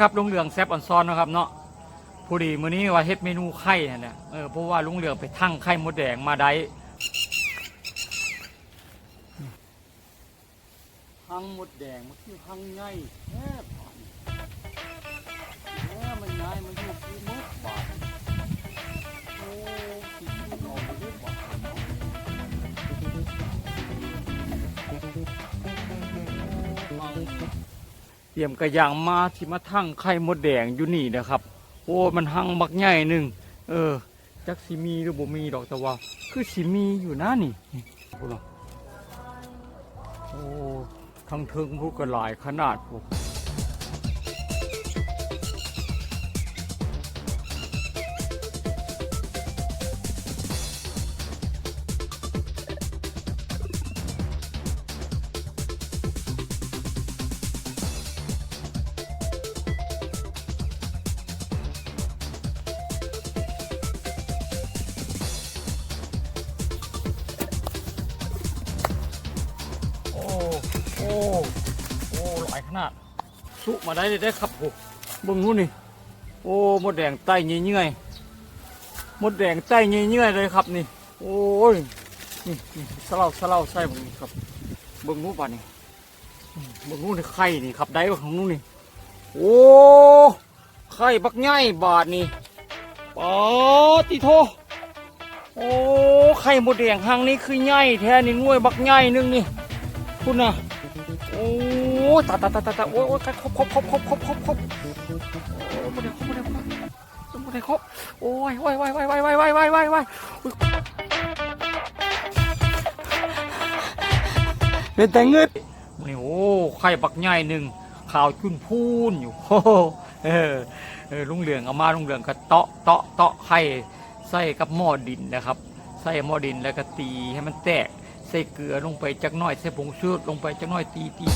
ครับลุงเหลืองแซบออนซอนนะครับเนาะผู้ดีมื้อนี้ว่าเฮ็ดเมนูไข่เนี่ยเออเพราะว่าลุงเหลืองไปทั้งไข่มดแดงมาได้ทั้งมดแดงมันคือทั้งง่ รียมกระยางมาที่มาทั้งไข่มดแดงอยู่นี่นะครับ โอ้มันหังบักใหญ่หนึ่งเออจักสิมีหรือบ่มีดอกแต่ว่า คือสิมีอยู่นะนี่นี่พูดเนาะโอ้ทั้งเทิงพูดกันหลายขนาดพว ขนาดสุมาได้ได้ครับผมบิ่งนู้นนี่ โอ้มดแดงไต้เงี้ยมดแดงไต้เงี้ยเลยครับนี่ โอ้ย นี่นี่สลาสลาใส่บิ่งนี่ครับบิ่งนู้นป่ะนี่บิ่งนู้นนี่ไข่นี่ครับได้ของนู้นนี่ โอ้ไข่บักใหญ่บาทนี่ปอติโท โอ้ไข่มดแดงหางนี้คือใหญ่แท้นี่น่วยบักใหญ่นึงนี่ คุณนะโอ้ ตาตาตาตาตาโอ้ยโอ้ยครบครบครบครบครบครบครบครบโอ้ยมดแดงครบมดแดงครบมดแดงครบโอ้ยว้ายว้ายว้ายว้ายว้ายว้ายว้ายว้ายว้ายอุ๊ยเป็นแต่เงึดนี่โอ้ไข่บักใหญ่หนึ่งข่าวจุนพูนอยู่โอ้เออเออลุงเหลืองเอามาลุงเหลืองก็เตาะเตาะเตาะไข่ใส่กับหม้อดินนะครับ ใส่หม้อดินแล้วก็ตีให้มันแตกใส่เกลือลงไปจักน่อยใส่ผงชูรสลงไปจักน่อยตีตี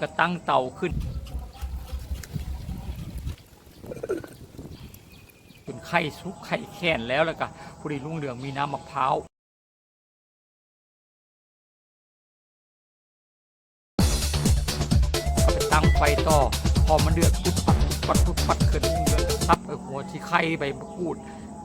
ก็ตั้งเตาขึ้นเป็นไข่ซุกไข่แค้นแล้วแล้วก็พอดีลุงเหลืองมีน้ำมะพร้าวตั้งไฟต่อ พอมันเดือดปุ๊บปัดปัดปุ๊บปัดขึ้นเหลืองก็ซับไอหัวที่ไข่ใบมะกรูด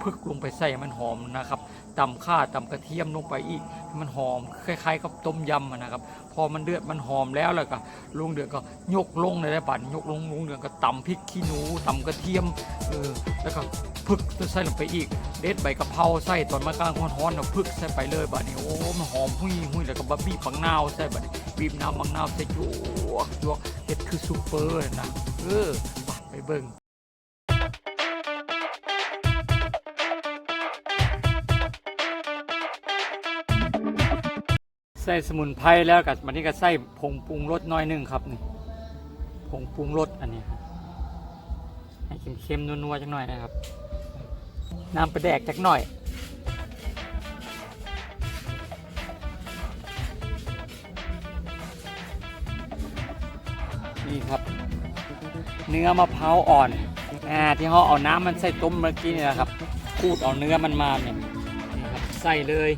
พึกลงไปใส่มันหอมนะครับ ตำข่าตำกระเทียมลงไปอีกให้มันหอมคล้ายๆกับต้มยำนะครับ พอมันเดือดมันหอมแล้วแล้วก็ลุงเดืองก็ยกลงเลยได้บัดยกลงลุงเดืองก็ตำพริกขี้หนูตำกระเทียมเออแล้วก็พึกใส่ลงไปอีก เด็ดใบกะเพราใส่ตอนมากลางฮ้อนๆเอาพึกใส่ไปเลยบัดนี้โอ้มันหอมหุยหุยแล้วก็บะบี้ปังนาวใส่บัดนี้บีบน้ำปังนาวใส่จวกจวกเฮ็ดคือซุปเปอร์นะเออไปเบิ่ง ใส่สมุนไพรแล้วกับวันนี้ก็ใส่ผงปรุงรสน้อยหนึงครับนี่ผงปรุงรสอันนี้ครับให้เค็มๆนัวๆจังหน่อยนะครับน้ำปลาแดกจักหน่อยนี่ครับ เนื้อมะพร้าวอ่อนอ่าที่เขาเอาน้ำมันใส่ต้มเมื่อกี้นี่ยนะครับขูดเอาเนื้อมันมาเนี่ยนี่ครับใส่เลย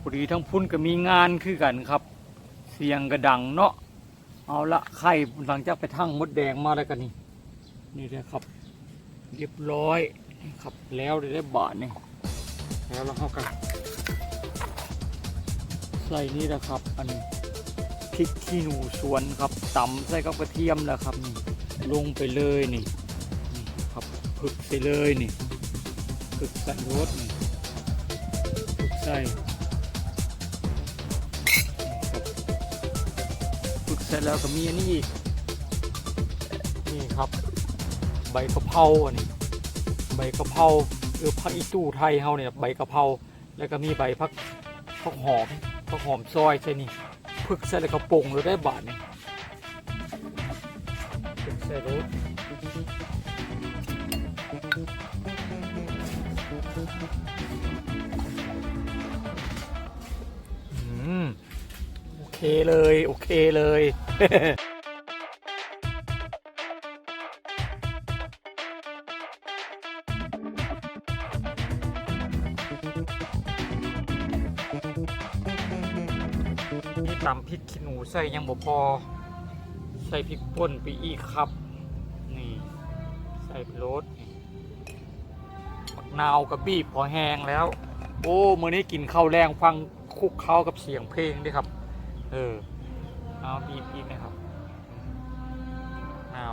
พอดีทั้งพุ่นก็มีงานคือกันครับ เสียงกระดังเนาะเอาละไข่หลังจากไปทั้งมดแดงมาแล้วกันนี่นี่นะครับ เรียบร้อยครับแล้วได้บาทนี่แล้วเราเข้ากันใส่นี่นะครับ อันพริกขี้หนูสวนครับตำใส่กับกระเทียมแล้วครับนี่ลงไปเลยนี่นี่ครับผึกใส่เลยนี่ผึกใส่รสนี่ ผึกใส่ฝึกเสร็จแล้วก็มีอันนี้อีกนี่ครับ ใบกะเพราอันนี้ใบกะเพราเออผักอีตู้ไทยเฮาเนี่ยใบกะเพราแล้วก็มีใบพักพักหอมพักหอมซอยใช่นี่พึกใส่แล้วก็ปรุงแล้วได้บาทนี่พึกใส่รส โอเคเลย โอเคเลย นี่ตำพริกขี้หนูใส่ยังบ่พอ ใส่พริกป่นไปอีกครับ นี่ ใส่รสนี่นาวกับบีบพอแห้งแล้ว โอ้เมื้อนี้กินข้าวแรงฟัง คุกเข้ากับเสียงเพลงด้วยครับ เออเอาบีบอีกนะครับมะนา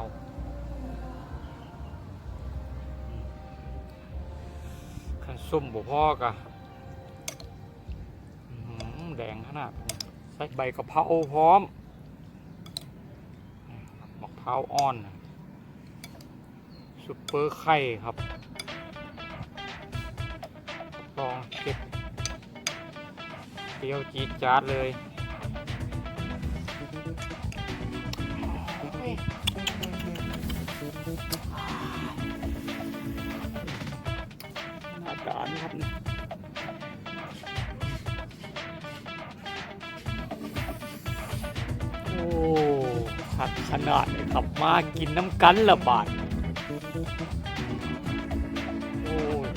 ขันส้มบ่พอกะแดงขนาดใส่ใบกะเพราพร้อมมะพร้าวอ่อนซุปเปอร์ไข่ครับลองเก็บ เปรี้ยวจี๊ดจ๊าดเลย หน้าตานี่ครับนี่โอ้ขัดขนาดเลยครับมากินน้ำกันละบาทโอ้ย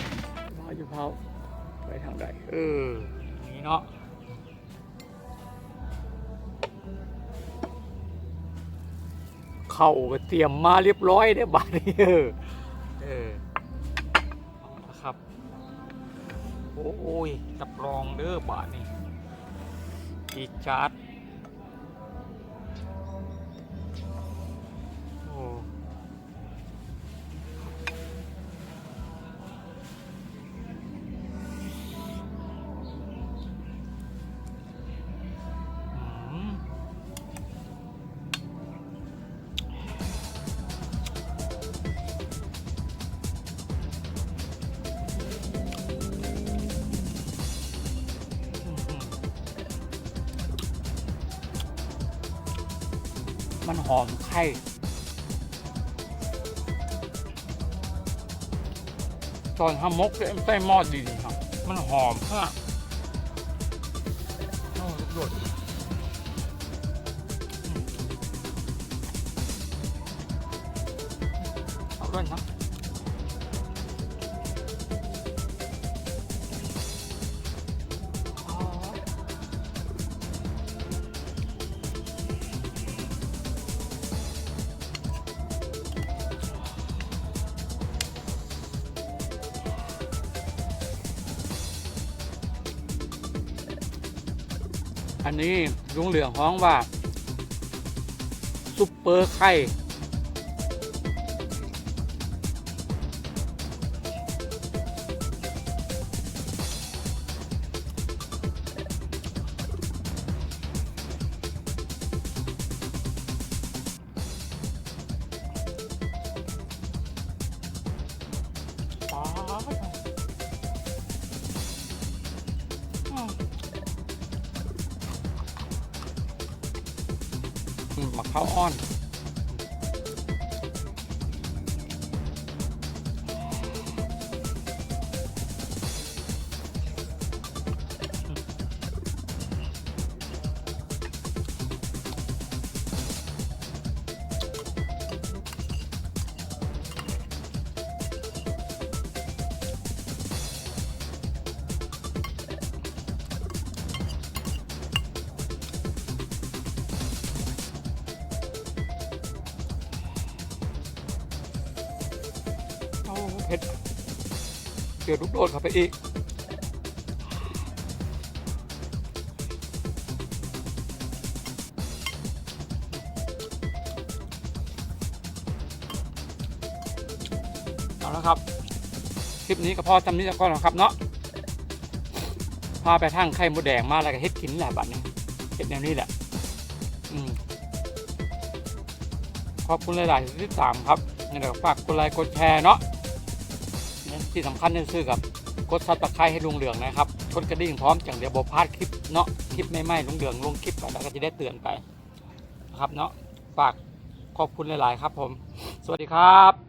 มาอยู่เผาไปทางใดเอออย่างนี้เนาะ เข่าก็เตรียมมาเรียบร้อยได้บาทนี้เออเออนะครับ โอ้ยรับรองเด้อบาทนี่จีดจาด มันหอมไข่ตอนทำมกเนี่ยใส่หม้อดีๆครับ มันหอมมากโดดเอาด้วยนะ อันนี้ลุงเหลืองฮ้องว่าซุปเปอร์ไข่ มะพร้าวอ่อน เกือดลูกโดดเข้าไปอีกเอาละครับ คลิปนี้ก็พอจำนี้แล้วก็นะครับเนาะพาไปทางไข่มดแดงมาแล้วก็เฮ็ดกินแหละบัดนี้เฮ็ดแนวนี้แหละอืมขอบคุณหลาย ๆ ที่ติดตามครับยังไงก็ฝากกดไลค์กดแชร์เนาะ ที่สำคัญที่สุดกับกดซับสไครต์ให้ลุงเหลืองนะครับกดกระดิ่งพร้อมจังเดี๋ยวบอพลาดคลิปเนาะคลิปไม่ไหม้ลุงเหลืองลงคลิปไปแล้วก็จะได้เตือนไปนะครับเนาะฝากขอบคุณหลาย ๆ ครับผม สวัสดีครับ